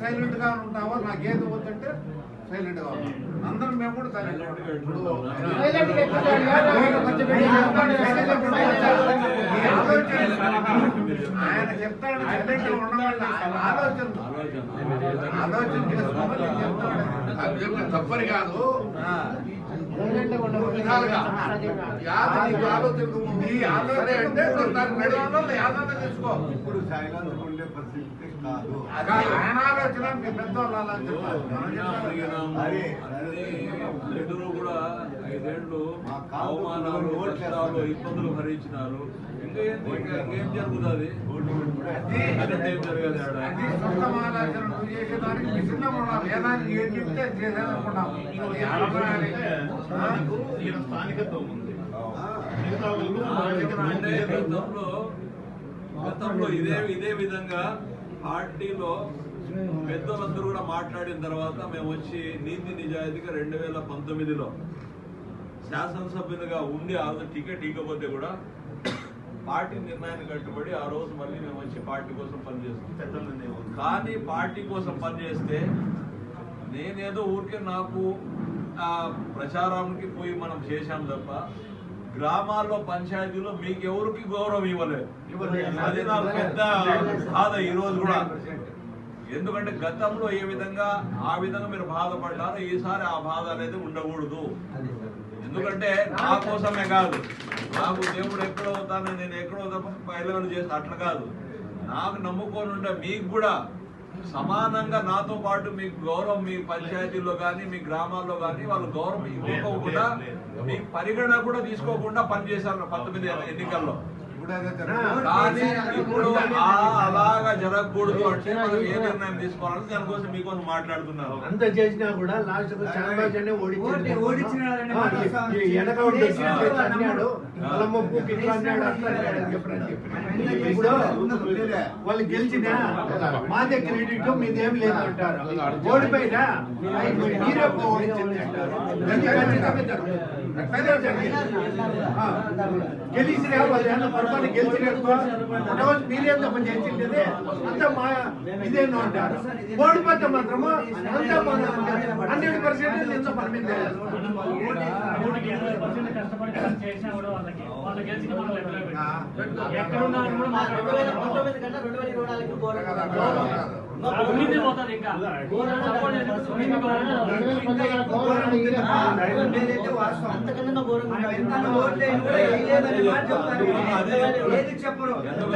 మూడోది సైలెంట్గా ఉంటావా? నాకు ఏది వద్దంటే సైలెంట్గా అందరం మేము కూడా సైలెంట్ ఆయన చెప్తాడు సైలెంట్ ఉండమని ఆలోచన. ఆలోచన చేసుకోమని చెప్తాడు తప్పని కాదు. ఆలోచన అంటే తీసుకో ఇప్పుడు కాదు. ఆలోచన మీ కూడా ఐదేళ్ళు అవమానాలు ఓట్లు కష్టాలు. ఇబ్బందులు భరించినారు. ఇంకా జరుగుతుంది? ఏం జరగదు ఆడ. అది సొంతం ఆలోచన నువ్వు చేసేదానికి మీ చిన్న ఉన్నాం వేదానికి ఏం చెప్తే అది చేసేదనుకున్నాం అది ఆడపడాలి. ఆ? స్థానికత ఉంది. గతంలో ఇదే ఇదే విధంగా పార్టీలో పెద్దలందరూ కూడా మాట్లాడిన తర్వాత మేము వచ్చి నీతి నిజాయితీగా రెండు వేల పంతొమ్మిదిలో శాసనసభ్యులుగా ఉండి ఆ రోజు టికెట్ ఇవ్వకపోతే కూడా పార్టీ నిర్ణయాన్ని కట్టుబడి ఆ రోజు మళ్ళీ మేము వచ్చి పార్టీ కోసం పనిచేస్తాం. కానీ పార్టీ కోసం పనిచేస్తే నేనేదో ఊరికే నాకు ఆ ప్రచారానికి పోయి మనం చేశాం తప్ప గ్రామాల్లో పంచాయతీలో మీకు ఎవరికి గౌరవం ఇవ్వలేదు. అది నాకు పెద్ద బాధ ఈ రోజు కూడా. ఎందుకంటే గతంలో ఏ విధంగా ఆ విధంగా మీరు బాధపడ్డారో ఈసారి ఆ బాధ అనేది ఉండకూడదు. ఎందుకంటే నా కోసమే కాదు. నాకు దేవుడు ఎక్కడో అవుతాను నేను ఎక్కడో తప్ప బయలువెళ్ళి చేస్తా అట్లా కాదు. నాకు నమ్ముకొని ఉంటే మీకు కూడా సమానంగా నాతో పాటు మీకు గౌరవం మీ పంచాయతీల్లో కానీ మీ గ్రామాల్లో కానీ వాళ్ళు గౌరవం ఇవ్వకుండా మీ పరిగణన కూడా తీసుకోకుండా పనిచేశారు పంతొమ్మిది ఎన్నికల్లో. కానీ ఇప్పుడు ఆ- అలాగా జరగకూడదు అంటే మనం ఏ నిర్ణయం తీసుకోవాలని దానికోసం మీకోసం మాట్లాడుతున్నాను అంత చేసినా కూడా లాస్ట్ చంద్రబాబు ఓడి- ఓడించినాడని మాట వస్తా. వెనక ఉండి వచ్చినట్టు అన్నాడు. అలమ్మప్పు ఇట్లా అన్నాడు అట్లా అన్నాడు. అని చెప్పి అని చెప్పి. ఇప్పుడు వాళ్ళు గెలిచినా మాదే క్రెడిట్ మీదేం లేదు అంటారు. ఓడిపోయినా మీరే ఓడించింది అంటారు. గెలిచినట్టు రోజు మీరే తప్ప చేసిందే అంతా మా ఇదేనో అంటారు ఓడిపోతే మాత్రము అంతా మన హండ్రెడ్ పర్సెంట్ ఎంత పని చేసినా కూడా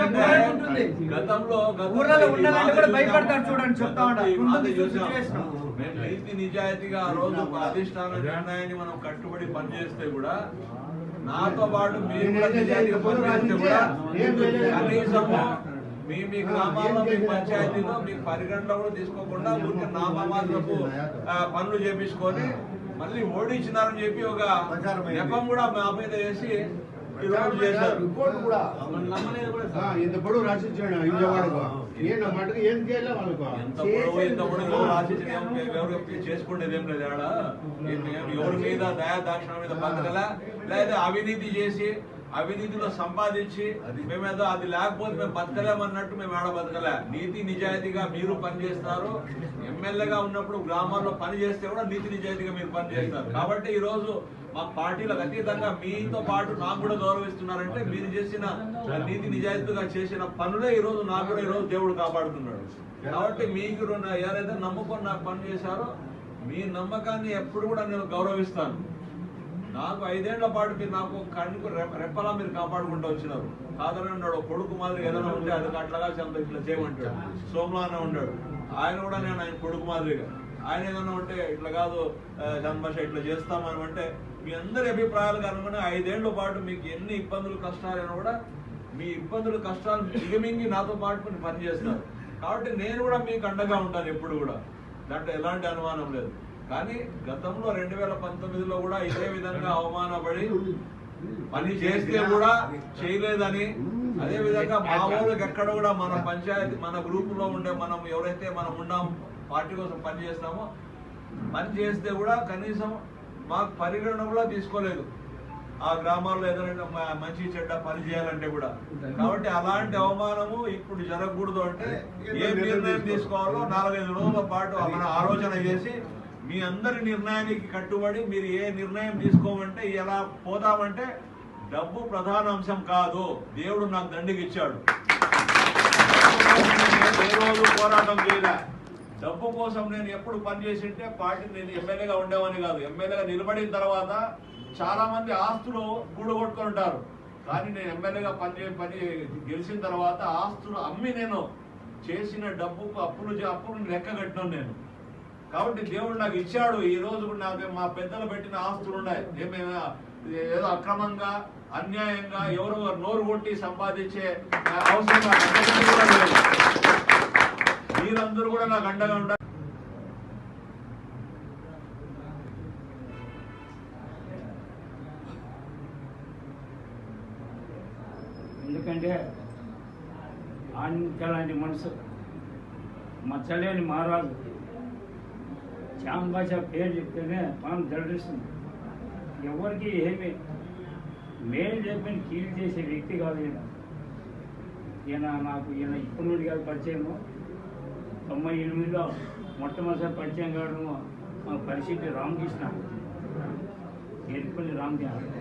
వాళ్ళకి గతంలో ఊర్లలో ఉండాలంటే కూడా భయపడతారు చూడండి, చెప్తా ఉంటాను మేము నీతి నిజాయితీగా ఆ రోజు అధిష్టాన నిర్ణయాన్ని మనం కట్టుబడి పనిచేస్తే కూడా నాతో పాటు మీరు కూడా నిజాయితీగా పనిచేస్తే కూడా కనీసము మీ మీ గ్రామాల్లో మీ పంచాయతీలో మీ పరిగణలో కూడా తీసుకోకుండా ఊరికే నామమాత్రపు ఆ, పనులు చేపించుకొని మళ్ళీ ఓడించినారని చెప్పి ఒక నెపం కూడా మా మీద వేసి ఈ రోజు చేశారు. రిపోర్ట్ కూడా. పొడవు రాసిచ్చాడు ఏం మటుకు ఏం చేయాలి వాళ్ళకు? ఎంత పొడవు ఏం- లేదు. ఆడ. ఎవరి మీద దయా దాక్షిణ మీద బతకల? లేదా అవినీతి చేసి అవినీతిలో సంపాదించి మేమేదో అది లేకపోతే మేము బతకలేమన్నట్టు మేము ఆడ బతకలే. నీతి నిజాయితీగా మీరు పనిచేస్తున్నారు ఎమ్మెల్యేగా ఉన్నప్పుడు గ్రామాల్లో పని చేస్తే కూడా నీతి నిజాయితీగా మీరు పని చేస్తారు కాబట్టి ఈ రోజు మా పార్టీలకు అతీతంగా మీతో పాటు నాకు కూడా గౌరవిస్తున్నారంటే మీరు చేసిన నీతి నిజాయితీగా చేసిన పనులే ఈ రోజు నాకు కూడా ఈ రోజు దేవుడు కాపాడుతున్నాడు. కాబట్టి మీకు ఎవరైతే నమ్ముకొని నాకు పని చేశారో మీ నమ్మకాన్ని ఎప్పుడు కూడా నేను గౌరవిస్తాను. నాకు ఐదేళ్ళ పాటు మీరు నాకు కన్నుకు రెప్పలా మీరు కాపాడుకుంటూ వచ్చినారు. కాదనన్నాడు కొడుకు మాదిరి ఏదైనా ఉంటే అది అట్లాగా చంద్ర ఇట్లా చేయమంటాడు. సోమలాన ఉన్నాడు. ఆయన కూడా నేను ఆయన కొడుకు మాదిరిగా. ఆయన ఏదైనా ఉంటే ఇట్లా కాదు చంద్రభాష ఇట్లా చేస్తామని అంటే మీ అందరి అభిప్రాయాలకు అనుగుణంగా ఐదేళ్ళ పాటు మీకు ఎన్ని ఇబ్బందులు కష్టాలైనా కూడా మీ ఇబ్బందులు కష్టాలు మిగిమింగి నాతో పాటు పని పనిచేస్తారు. కాబట్టి నేను కూడా మీకు అండగా ఉంటాను ఎప్పుడు కూడా. దాంట్లో ఎలాంటి అనుమానం లేదు. కానీ గతంలో రెండు వేల పంతొమ్మిదిలో కూడా ఇదే విధంగా అవమానపడి పని చేస్తే కూడా చేయలేదని అదే విధంగా మా వాళ్ళకి ఎక్కడ కూడా మన పంచాయతీ మన గ్రూప్లో ఉండే మనం ఎవరైతే మనం ఉన్నాం పార్టీ కోసం పని చేస్తామో పని చేస్తే కూడా కనీసం మాకు పరిగణన కూడా తీసుకోలేదు. ఆ గ్రామాల్లో ఏదైనా మంచి చెడ్డ పని చేయాలంటే కూడా. కాబట్టి అలాంటి అవమానము ఇప్పుడు జరగకూడదు అంటే ఏ నిర్ణయం తీసుకోవాలో? నాలుగైదు రోజుల పాటు మన ఆలోచన చేసి మీ అందరి నిర్ణయానికి కట్టుబడి మీరు ఏ నిర్ణయం తీసుకోమంటే ఎలా పోదామంటే డబ్బు ప్రధాన అంశం కాదు. దేవుడు నాకు దండికి ఇచ్చాడు ఏ రోజు పోరాటం చేయలే. డబ్బు కోసం నేను ఎప్పుడు పనిచేసింటే పార్టీ నేను ఎమ్మెల్యేగా ఉండేవాని కాదు. ఎమ్మెల్యేగా నిలబడిన తర్వాత చాలా మంది ఆస్తులు గూడగొట్టుకుని ఉంటారు. కానీ నేను ఎమ్మెల్యేగా పనిచే పని గెలిచిన తర్వాత ఆస్తులు అమ్మి నేను చేసిన డబ్బుకు అప్పులు అప్పులు లెక్క కట్టినాను నేను. కాబట్టి దేవుడు నాకు ఇచ్చాడు ఈ రోజు కూడా నాకు మా పెద్దలు పెట్టిన ఆస్తులు ఉన్నాయి. ఏమైనా ఏదో అక్రమంగా అన్యాయంగా ఎవరు నోరు కొట్టి సంపాదించే అవసరం కూడా మీరందరూ కూడా నాకు అండగా ఉండాలి ఎందుకంటే ఆనించలాంటి మనసు మచ్చలేని మహారాజు. భాష పేరు చెప్తేనే పాము జలరిస్తుంది ఎవరికి ఏమి మేలు చెప్పని కీలు చేసే వ్యక్తి కాదు ఈయన. ఈయన నాకు ఈయన ఇప్పుడు నుండి కాదు పరిచయము. తొంభై ఎనిమిదిలో మొట్టమొదటిసారి పరిచయం కావడం మా పరిస్థితి రామకృష్ణ. ఏడుపల్లి రామకృష్ణ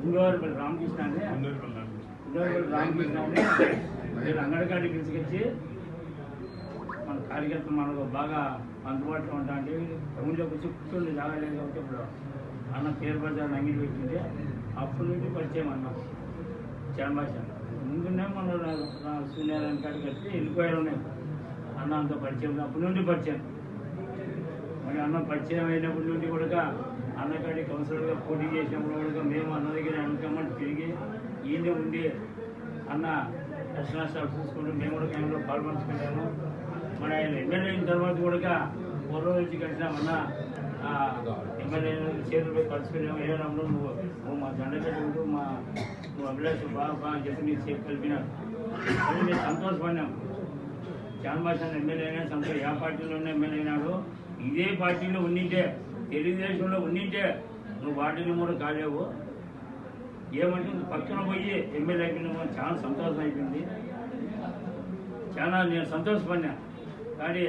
గుండవరపల్లి రామకృష్ణ అంటే గుండవరపల్లి రామకృష్ణ. అంటే వీళ్ళు అంగడికాడికి పిలుచుకొచ్చి మన కార్యకర్తలు మనకు బాగా అందుబాటులో ఉంటా అంటే టౌన్లోకి వచ్చి కూర్చొని జాగలేదు కాబట్టి ఇప్పుడు అన్న పేరు బజార్ అంగిడి పెట్టింది. అప్పటి నుంచి పరిచయం అన్న. చాంబాష ముందునే మన సూర్యారాయణ కాడికి వచ్చి వెళ్ళిపోయారు ఉన్నాయి అన్న అంత పరిచయం అప్పటి నుండి పరిచయం. మరి అన్న పరిచయం అయినప్పటి నుండి కూడా అన్నకాడి కౌన్సిలర్గా పోటీ చేసినప్పుడు కూడా మేము అన్న దగ్గర అనుకోమని తిరిగి ఈయన ఉండి అన్న దర్శనాలు చూసుకుంటూ మేము కూడా కేంద్రంలో పాల్పంచుకున్నాము. ఆయన ఎమ్మెల్యే అయిన తర్వాత కూడా పూర్వం నుంచి కలిసినామన్న ఎమ్మెల్యే చేతులు పోయి కలుసుకున్నాము ఏ నువ్వు నువ్వు మా దండగడ్డ ఉంటూ మా నువ్వు అభిలాష్ బాగా బాగా అని చెప్పి నీకు చెప్పి కలిపినాడు అది మేము సంతోషపడినాం. చాన్బాషన్ ఎమ్మెల్యే అయినా సంతోషం ఏ పార్టీలోనే ఎమ్మెల్యే అయినాడు. ఇదే పార్టీలో ఉన్నింటే తెలుగుదేశంలో ఉన్నింటే నువ్వు వాటిని కూడా కాలేవు. ఏమంటే నువ్వు పక్కన పోయి ఎమ్మెల్యే అయిపోయినా చాలా సంతోషం అయిపోయింది. చాలా నేను సంతోషపడినా. కానీ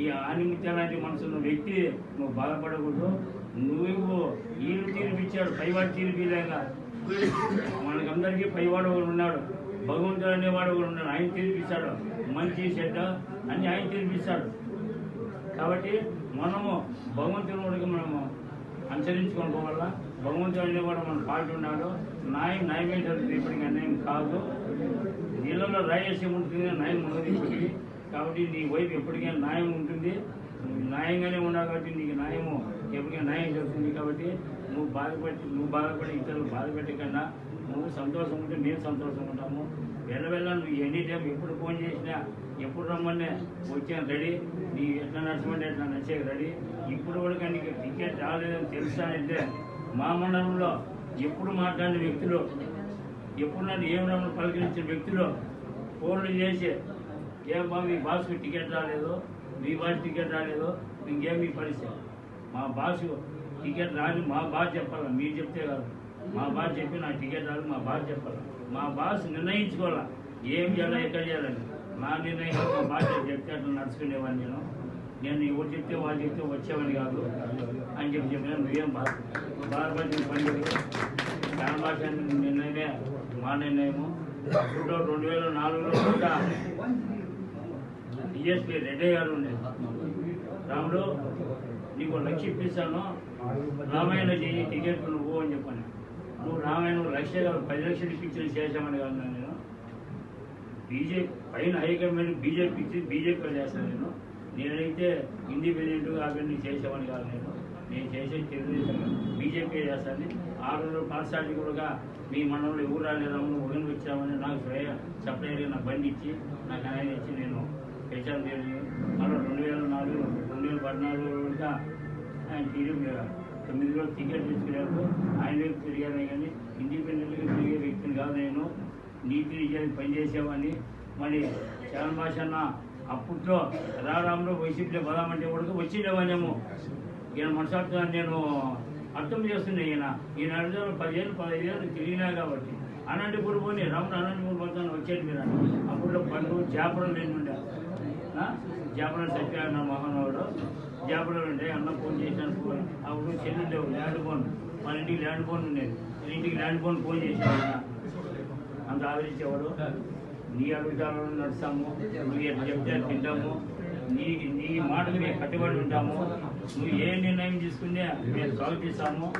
ఈ ఆనిమిత్య లాంటి మనసున్న వ్యక్తి నువ్వు బాధపడకూడదు. నువ్వు ఈయన తీర్పిచ్చాడు పైవాడు తీర్పిలేక మనకందరికీ పైవాడు ఒకడు ఉన్నాడు. భగవంతుడు అనేవాడు ఒకడు ఉన్నాడు. ఆయన తీర్పిస్తాడు. మంచి చెడ్డ అన్ని ఆయన తీర్పిస్తాడు. కాబట్టి మనము భగవంతుని కూడా మనము అనుసరించుకోవడం వల్ల భగవంతుడు అనేవాడు మన పాటు ఉన్నాడు నాయం న్యాయమే జరుగుతుంది. ఇప్పటికీ అన్యాయం కాదు. నీళ్ళలో రాయలసీమ ఉంటుంది న్యాయం ఉండదు కాబట్టి నీ వైపు ఎప్పటికైనా న్యాయం ఉంటుంది. నువ్వు న్యాయంగానే ఉన్నావు కాబట్టి నీకు న్యాయము ఎప్పటికైనా న్యాయం జరుగుతుంది కాబట్టి నువ్వు బాధపడి నువ్వు బాధపడి ఇతరులు బాధపెట్టకన్నా నువ్వు సంతోషం ఉంటే మేము సంతోషం ఉంటాము. వెళ్ళవెళ్ళ నువ్వు ఎనీ టైం ఎప్పుడు ఫోన్ చేసినా ఎప్పుడు రమ్మనే వచ్చాను రెడీ. నీ ఎట్లా నడచమంటే ఎట్లా నచ్చే రెడీ. ఇప్పుడు కూడా నీకు టికెట్ రాలేదని తెలుస్తానంటే మా మండలంలో ఎప్పుడు మాట్లాడిన వ్యక్తులు ఎప్పుడు నన్ను ఏం రమ్మను పలకరించిన వ్యక్తులు ఫోన్లు చేసి ఏం బా మీ బాస్కు టికెట్ రాలేదు మీ బాస్ టికెట్ రాలేదు ఇంకేం మీ పరిస్థితి? మా బాసు టికెట్ రాని మా బాస్ చెప్పాలా? మీరు చెప్తే కాదు. మా బాస్ చెప్పి నా టికెట్ రాదు మా బాస్ చెప్పాలి? మా బాస్ నిర్ణయించుకోవాలా? ఏం చేయాలి ఎక్కడ చేయాలని నా నిర్ణయం మా బాస్ చెప్తే అట్లా నడుచుకునేవాడిని నేను. నేను ఎవరు చెప్తే వాళ్ళు చెప్తే వచ్చేవాడిని కాదు. అని చెప్పి చెప్పాను నువ్వేం బాధ బాధపడిన పని చాలా భాష నిర్ణయమే మా నిర్ణయము. అప్పుడు రెండు వేల నాలుగులో కూడా డిఎస్పీ రెడ్డి గారు ఉండే రాముడు నీకు లక్ష ఇప్పిస్తాను. రామాయణ చేయి టికెట్ నువ్వు అని చెప్పాను. నువ్వు రామాయణ లక్ష గారు పది లక్షలు ఇప్పించిన చేశామని కాదు నేను. బీజేపీ పైన హైకమాండ్ బీజేపీ ఇచ్చి బీజేపీ చేస్తాను నేను. నేనైతే ఇండిపెండెంట్గా అవన్నీ చేసామని కాదు నేను. నేను చేసే తెలుగుదేశం బీజేపీ చేస్తాను ఆ రోజు పాఠశాల కూడా మీ మండలంలో ఎవరు రాలేదాము ఉదయం వచ్చామని నాకు స్వయం సప్లైగా నా బండి ఇచ్చి నాకు ఆయన ఇచ్చి నేను ప్రచారం తెలుసు మళ్ళీ రెండు వేల నాలుగు రెండు వేల పద్నాలుగు కూడా ఆయన టీడీపీ తొమ్మిదిలో టికెట్ తీసుకునేప్పుడు ఆయన వైపు తిరిగానే కానీ ఇండిపెండెంట్గా తిరిగే వ్యక్తిని కాదు నేను. నీతి నిజానికి పనిచేసేవాడిని. మరి చరణ్ భాష అన్న అప్పట్లో రారాంలో వైసీపీలో పదామంటే కూడా వచ్చిండేవానేమో ఈయన మనసాడుతున్నాను నేను అర్థం చేస్తున్నా ఈయన. ఈయన అర్థం పదిహేను పదిహేను తిరిగినా కాబట్టి. అనంతపూర్ పోనీ రాముడు అనంతపూర్ పోతాను వచ్చేది మీరు అప్పుడు పండు చేపలు లేనుండే ఉండే జాపరం సత్యనారాయణ మహానవుడు జాపరం ఉండే అన్న ఫోన్ చేశాను. ఫోన్ అప్పుడు చెల్లి ల్యాండ్ ఫోన్ మన ఇంటికి ల్యాండ్ ఫోన్ ఉండేది. ఈ ఇంటికి ల్యాండ్ ఫోన్ ఫోన్ చేసేవాడు అన్న. అంత ఆదరించేవాడు. నీ అడుగుతాను నడుస్తాము. నువ్వు ఎట్లా చెప్తే తింటాము నీ నీ మాటలు మేము కట్టుబడి ఉంటాము. నువ్వు ఏ నిర్ణయం తీసుకునే మేము స్వాగతిస్తాము.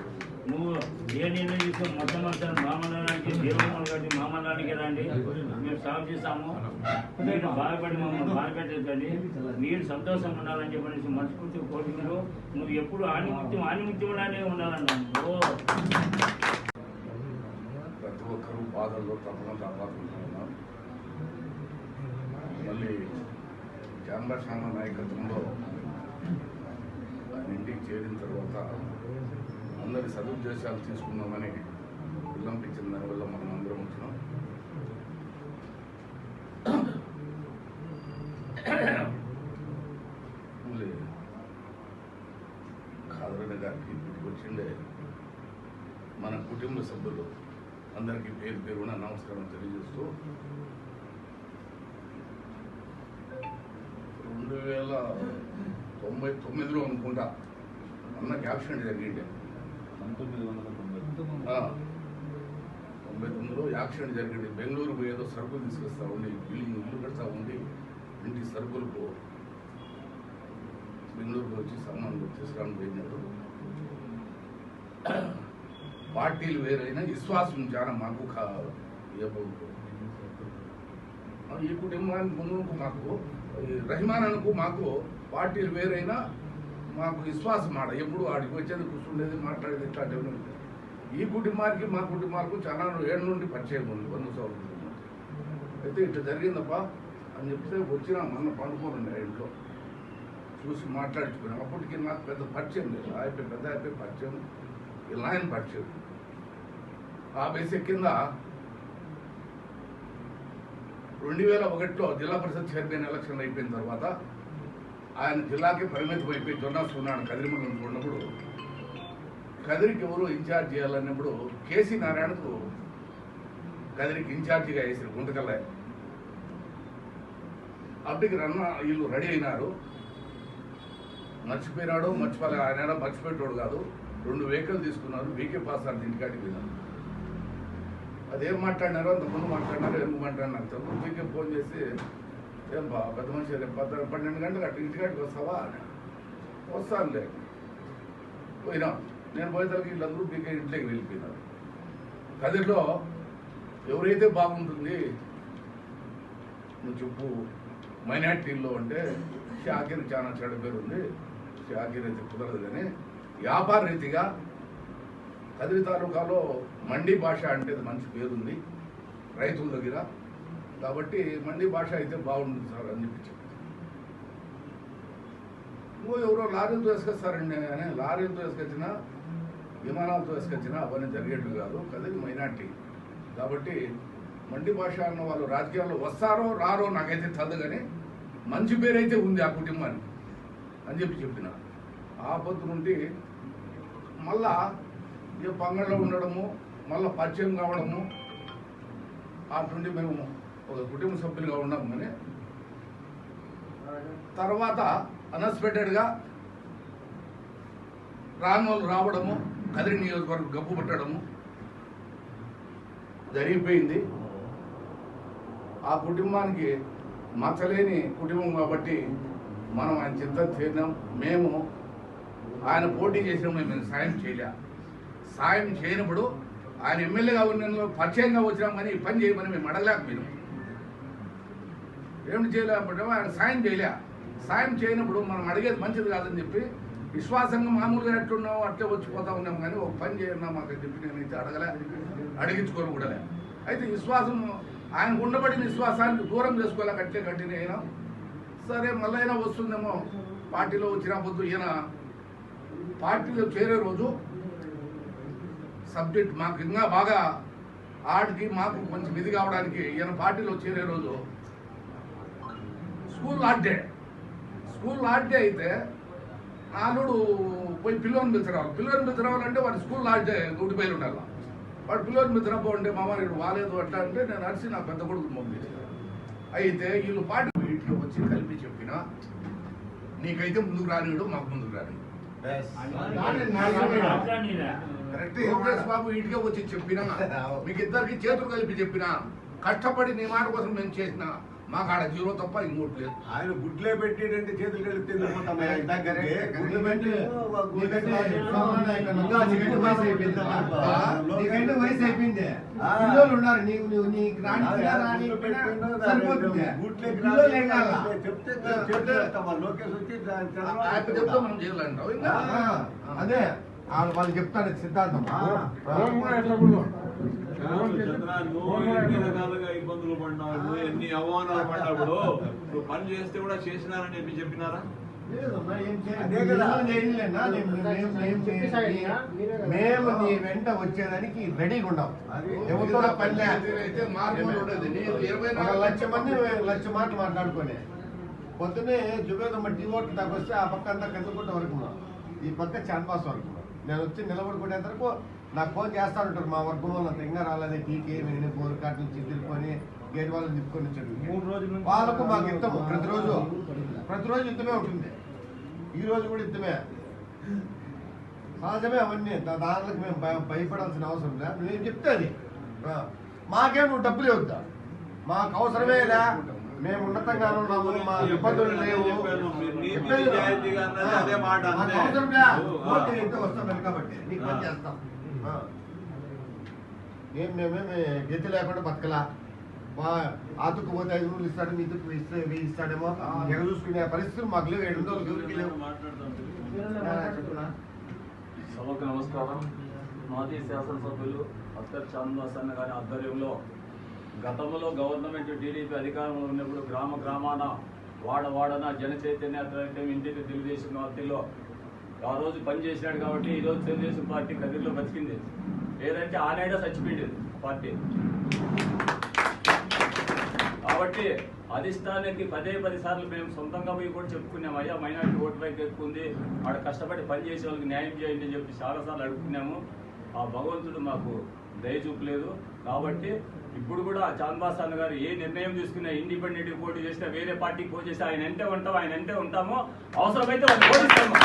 నువ్వు ఏ నిర్ణయం తీసుకుని మొత్తం మొత్తం మామూలానికి దేవుడు కాబట్టి రండి. మేము సాగు చేస్తాము మీరు బాధపడి మమ్మల్ని బాధపెట్టండి మీరు సంతోషంగా ఉండాలని చెప్పనేసి మనస్ఫూర్తిగా కోరుకుంటూ నువ్వు ఎప్పుడు ఆనిమిత్యం ఆనిమిత్యంలానే ఉండాలంటాను ప్రతి ఒక్కరూ బాధల్లో తప్పకుండా కాపాడుకుంటున్నాం. మళ్ళీ జాంబశాన నాయకత్వంలో ఆయన చేరిన తర్వాత అందరి సదుద్దేశాలు తీసుకుందామని విలంపించిన దానివల్ల మనం అందరం వచ్చినాం. మళ్ళీ గారికి వచ్చిండే మన కుటుంబ సభ్యులు అందరికీ పేరు పేరున నమస్కారం తెలియజేస్తూ రెండు వేల తొంభై తొమ్మిదిలో అనుకుంటా అన్న క్యాప్షన్ జరిగిండే తొంభై తొమ్మిదిలో యాక్సిడెంట్ జరిగింది. బెంగళూరు ఏదో సరుకులు తీసుకొస్తా ఉండి బిల్డింగ్ ఇల్లు కడతా ఉండి ఇంటి సరుకులకు బెంగళూరుకు వచ్చి సామాన్లు తీసుకురావడం పోయినప్పుడు పార్టీలు వేరైనా విశ్వాసం చాలా మాకు ఈ కుటుంబానికి ముందుకు మాకు రహిమానకు మాకు పార్టీలు వేరైనా మాకు విశ్వాసం ఆడ ఎప్పుడు ఆడికి వచ్చేది కూర్చుండేది మాట్లాడేది ఇట్లా డెవలప్ ఈ కుటుంబానికి మా కుటుంబాలకు చాలా ఏడు నుండి పరిచయం ఉంది వంద సంవత్సరాలు అయితే ఇట్లా జరిగిందప్ప అని చెప్తే వచ్చినా మొన్న పండుకోనండి ఆ ఇంట్లో. చూసి మాట్లాడించుకున్నాం. అప్పటికి నాకు పెద్ద పరిచయం లేదు. అయిపోయి పెద్ద అయిపోయి పరిచయం. ఇలా ఆయన పరిచయం. ఆ బేసిక్ కింద రెండు వేల ఒకటిలో జిల్లా పరిషత్ చైర్మన్ ఎలక్షన్ అయిపోయిన తర్వాత ఆయన జిల్లాకి పరిమితం అయిపోయి జొన్నాస్ ఉన్నాడు కదిరిమండలం ఉన్నప్పుడు కదిరికి ఎవరు ఇన్ఛార్జ్ చేయాలన్నప్పుడు కేసీ నారాయణకు కదిరికి ఇన్ఛార్జిగా వేసారు గుంటకల్ల. అప్పటికి రన్న వీళ్ళు రెడీ అయినారు. మర్చిపోయినాడు మర్చిపోలే ఆయన మర్చిపోయేటోడు కాదు. రెండు వెహికల్ తీసుకున్నారు వీకే పాస్ అని ఇంటికాడికి పోయినారు. అదేం మాట్లాడినారో అంత ముందు మాట్లాడినారు ఎందుకు మాట్లాడినారు తప్పు వీకే ఫోన్ చేసి ఏం బా పెద్ద మనిషి రేపు పన్నెండు గంటలకు అటు ఇంటికాడికి వస్తావా అని. వస్తానులే. పోయినాం నేను పోయేసరికి వీళ్ళందరూ బీకే ఇంట్లోకి వెళ్ళిపోయినారు. కదిలో ఎవరైతే బాగుంటుంది నువ్వు చెప్పు మైనార్టీల్లో అంటే షాకిర్ చాలా చెడు పేరు ఉంది. షాకిర్ అయితే కుదరదు కానీ వ్యాపార రీతిగా కదిరి తాలూకాలో మండి భాష అంటే మంచి పేరుంది. రైతుల దగ్గర కాబట్టి మండి భాష అయితే బాగుంటుంది సార్ అని చెప్పి చెప్పారు. ఇంకో ఎవరో లారీలతో వేసుకొస్తారండి అని లారీలతో వేసుకొచ్చినా విమానాలతో వేసుకొచ్చినా అవన్నీ జరిగేట్టు కాదు. కదిరి మైనార్టీ. కాబట్టి మండి భాష అన్న వాళ్ళు రాజకీయాల్లో వస్తారో రారో నాకైతే తదు కానీ మంచి పేరైతే ఉంది ఆ కుటుంబానికి అని చెప్పి చెప్పిన. ఆ పొద్దు నుండి మళ్ళా ఇక పంగడలో ఉండడము మళ్ళా పరిచయం కావడము అటువంటి మేము ఒక కుటుంబ సభ్యులుగా ఉన్నాము కానీ తర్వాత అన్ఎక్స్పెక్టెడ్గా రాని వాళ్ళు రావడము కదిరి నియోజకవర్గం గబ్బు పట్టడము జరిగిపోయింది. ఆ కుటుంబానికి మచ్చలేని కుటుంబం కాబట్టి మనం ఆయన చింత చేద్దాం మేము ఆయన పోటీ చేసినప్పుడు మేము సాయం చేయలే. సాయం చేయనప్పుడు ఆయన ఎమ్మెల్యేగా ఉన్న పరిచయంగా వచ్చినాం కానీ ఈ పని చేయమని మేము అడగలేకపోయినాం ఏమిటి చేయలేకపోతే ఆయన సాయం చేయలే. సాయం చేయనప్పుడు మనం అడిగేది మంచిది కాదని చెప్పి విశ్వాసంగా మామూలుగా ఎట్లున్నాం అట్లే వచ్చిపోతా ఉన్నాం కానీ ఒక పని చేయన్నా మాకు చెప్పి నేనైతే అడగలే అడిగించుకొని కూడా అయితే విశ్వాసం ఆయన ఉండబడిన విశ్వాసానికి దూరం చేసుకోలే కట్టే కంటిన్యూ అయినా. సరే మళ్ళీ అయినా వస్తుందేమో పార్టీలో వచ్చిన పొద్దు ఈయన పార్టీలో చేరే రోజు సబ్జెక్ట్ మాకు ఇంకా బాగా ఆడికి మాకు కొంచెం ఇది కావడానికి ఈయన పార్టీలో చేరే రోజు school art day school art day అయితే నాలుడు పోయి పిల్లోని పిలిచిరావాలి. పిల్లోని పిలిచిరావాలంటే వాడి స్కూల్ ఆడితే డ్యూటీపైలు ఉండాలి. వాడు పిల్లోని పిలిచిరాబోంటే మామ నేను బాగాలేదు అట్లా అంటే నేను అరిసి నా పెద్ద కొడుకు పంపించాను అయితే వీళ్ళు పాటి ఇంట్లో వచ్చి కలిపి చెప్పిన నీకైతే ముందుకు రానిడు మాకు ముందుకు రాని మాట్లాడినా కరెక్ట్ యోగేష్ బాబు ఇంటికే వచ్చి చెప్పినా మీకు ఇద్దరికి చేతులు కలిపి చెప్పినా కష్టపడి నీ మాట కోసం మేము చేసిన మాకు ఆడ జీరో తప్ప ఇంకోటి లేదు. ఆయన గుడ్లే పెట్టేటంటే చేతులు గుడ్లు నీకంటే వయసు అయిపోయింది. పిల్లలు ఉన్నారు నీకు రాని సరిపోతుంది? చెప్తే లోకేష్ వచ్చి చెప్తే మనం చేయాలంటావు ఇంకా ఆ, అదే. వాళ్ళు వాళ్ళు చెప్తారు సిద్ధాంతం. ఇబ్బందులు పడినావు ఎన్ని అవమానాలు పడ్డాప్పుడు నువ్వు పని చేస్తే కూడా చేసినారని చెప్పి చెప్పినారా? లేదమ్మా, ఏం చేయ- అదే కదా. ఏం చేయలేనా? నేను- నేను- నేను- నేను- మేము నీ వెంట వచ్చేదానికి రెడీగా ఉన్నాం. ఎవరితో పని. అయితే నాలుగు లక్ష మంది లక్ష మాటలు మాట్లాడుకునే. పొద్దునే జుబేదమ్మ టీ ఓట్లు దాకా వస్తే ఆ పక్క అంతా కందుకుంట వరకు ఉన్నాం. ఈ పక్క చాన్పాస్ వరకు ఉన్నాం. నేను వచ్చి నిలబడుకునే వరకు నాకు ఫోన్ చేస్తా ఉంటారు మా వర్గం వాళ్ళు అంత ఇంకా రాలేదే టీకే నేను బోర్ కాట్ నుంచి తిరుక్కొని గేట్ వాళ్ళని తిప్పుకొని వచ్చాడు. వాళ్ళకు మాకు యుద్ధము ప్రతిరోజు ప్రతిరోజు యుద్ధమే ఉంటుంది. ఈ రోజు కూడా యుద్ధమే సహజమే అవన్నీ. దాంట్లోకి మేము భయ- భయపడాల్సిన అవసరం లేదు నువ్వేం చెప్తే అది. మాకేం నువ్వు డబ్బులు ఇవ్వద్దా? మాకు అవసరమే లే. మేము ఉన్నతంగా ఉన్నాము మా ఇబ్బందులు లేవు. అదే మాట వస్తాం వెనకబట్టి నీకు పని. చేస్తాం. ఏం మేమేమి గతి లేకుండా బతకలా? మా ఆతుకుపోతే ఐదు వందలు ఇస్తాడు మీ దుక్కు ఇస్తే వెయ్యి ఇస్తాడేమో. ఎగ చూసుకునే పరిస్థితులు మాకు లేవు. ఏడు వందలు ఎవరికి లేవు. సభకు నమస్కారం. మాజీ శాసనసభ్యులు అత్తర్ చాందాస్ అన్న గారి ఆధ్వర్యంలో గతంలో గవర్నమెంట్ టీడీపీ అధికారంలో ఉన్నప్పుడు గ్రామ గ్రామాన వాడ వాడన జన చైతన్య ఇంటికి తెలుగుదేశం పార్టీలో ఆ రోజు పని చేసినాడు కాబట్టి ఈరోజు తెలుగుదేశం పార్టీ కదిరిలో బతికింది. లేదంటే ఆనాడే చచ్చిపోయింది పార్టీ. కాబట్టి అధిష్టానానికి పదే పది సార్లు మేము సొంతంగా పోయి కూడా చెప్పుకున్నాం అయ్యా మైనార్టీ ఓటు బ్యాంక్ ఎక్కుంది ఆడ కష్టపడి పని చేసే వాళ్ళకి న్యాయం చేయండి అని చెప్పి చాలాసార్లు అడుగుతున్నాము ఆ భగవంతుడు మాకు దయ చూపలేదు. కాబట్టి ఇప్పుడు కూడా చాంద్బాస్ అన్న గారు ఏ నిర్ణయం తీసుకున్నా ఇండిపెండెంట్ పోటీ చేస్తే వేరే పార్టీకి పోటీ చేస్తే ఆయన ఎంతే ఉంటాం ఆయన ఎంతే ఉంటామో అవసరమైతే ఓడిస్తాము.